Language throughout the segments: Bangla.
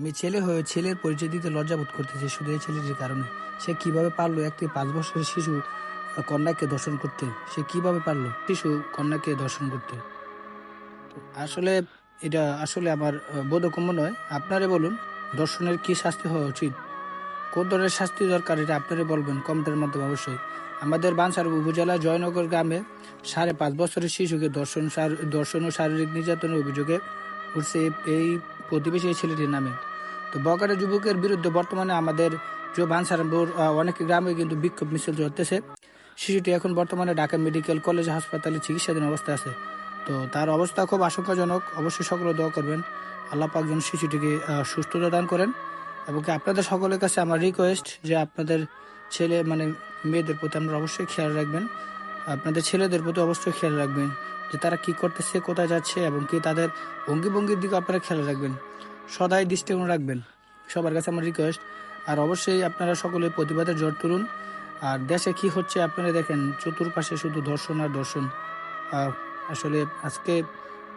আমি ছেলে হয়ে ছেলের পরিচয় দিতে লজ্জাবোধ করতেছি শুধু এই ছেলেটির কারণে। সে কীভাবে পারল একটি পাঁচ বছরের শিশু কন্যাকে দর্শন করতে? সে কীভাবে পারল শিশু কন্যাকে দর্শন করতে? আসলে এটা আসলে আমার আহ, বোধগম্য নয়। আপনারে বলুন দর্শনের কি শাস্তি হওয়া উচিত? কোন ধরনের শাস্তি দরকার এটা আপনারা বলবেন কমেন্টের মাধ্যমে অবশ্যই। আমাদের বানসার উপজেলা জয়নগর গ্রামে সাড়ে পাঁচ বছরের শিশুকে দর্শন দর্শন ও শারীরিক নির্যাতনের অভিযোগে উঠছে এই প্রতিবেশী ছেলেটির নামে। তো বকারে যুবকের বিরুদ্ধে বর্তমানে আমাদের যে অনেক গ্রামে কিন্তু বিক্ষোভ মিছিল চলতেছে। শিশুটি এখন বর্তমানে ঢাকা মেডিকেল কলেজ হাসপাতালে চিকিৎসাধীন অবস্থায় আছে। তো তার অবস্থা খুব আশঙ্কাজনক। অবশ্যই সকলে দোয়া করবেন। আল্লাহ পাক যেন শিশুটিকে সুস্থতা দান করেন। এবং আপনাদের সকলের কাছে আমার রিকোয়েস্ট যে আপনাদের ছেলে মানে মেয়েদের প্রতি আপনারা অবশ্যই খেয়াল রাখবেন। আপনাদের ছেলেদের প্রতি অবশ্যই খেয়াল রাখবেন যে তারা কি করতেছে, কোথায় যাচ্ছে এবং কি তাদের অঙ্গি ভঙ্গির দিকে আপনারা খেয়াল রাখবেন। সদাই দৃষ্টি রাখবেন। সবার কাছে আমার রিকোয়েস্ট আর অবশ্যই আপনারা সকলে প্রতিবাদের জোর তুলুন। আর দেশে কি হচ্ছে আপনারা দেখেন, চতুর্পাশে শুধু দর্শন আর দর্শন আসলে আজকে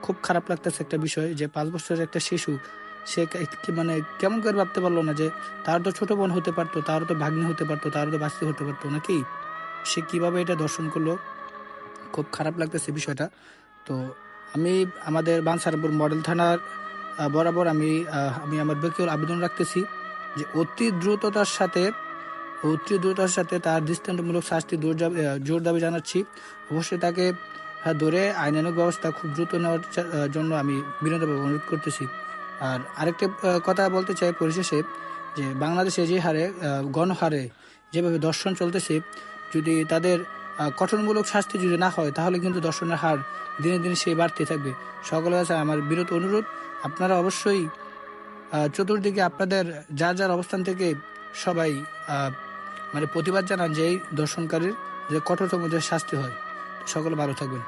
খুব খারাপ লাগতেছে একটা বিষয় যে পাঁচ বছরের একটা শিশু, সে মানে কেমন করে ভাবতে পারল না যে তার তো ছোট বোন হতে পারতো, তার তো ভাগ্নি হতে পারতো তার তো বাস্তি হতে পারতো, নাকি? সে কীভাবে এটা দর্শন করল? খুব খারাপ লাগতেছে বিষয়টা। তো আমি আমাদের বানসারপুর মডেল থানার বরাবর আমি আমি আমার ব্যক্তিগত আবেদন রাখতেছি যে অতি দ্রুততার সাথে, অতি দ্রুততার সাথে তার দৃষ্টান্তমূলক শাস্তি জোর দাবি- জানাচ্ছি। অবশ্যই তাকে ধরে আইনানুগ ব্যবস্থা খুব দ্রুত নেওয়ার জন্য আমি বিনোদভাবে অনুরোধ করতেছি। আর আরেকটা কথা বলতে চাই পরিশেষে যে বাংলাদেশে যে হারে গণহারে যেভাবে দর্শন চলতেছে, যদি তাদের গঠনমূলক শাস্তি যদি না হয়, তাহলে কিন্তু দর্শনের হার দিনে দিনে সেই বাড়তে থাকবে। সকলের কাছে আমার বিরত অনুরোধ, আপনারা অবশ্যই চতুর্দিকে আপনাদের যার যার অবস্থান থেকে সবাই মানে প্রতিবাদ জানান যে এই দর্শনকারীর যে কঠোরতম যে শাস্তি হয়। সকলে ভালো থাকবেন।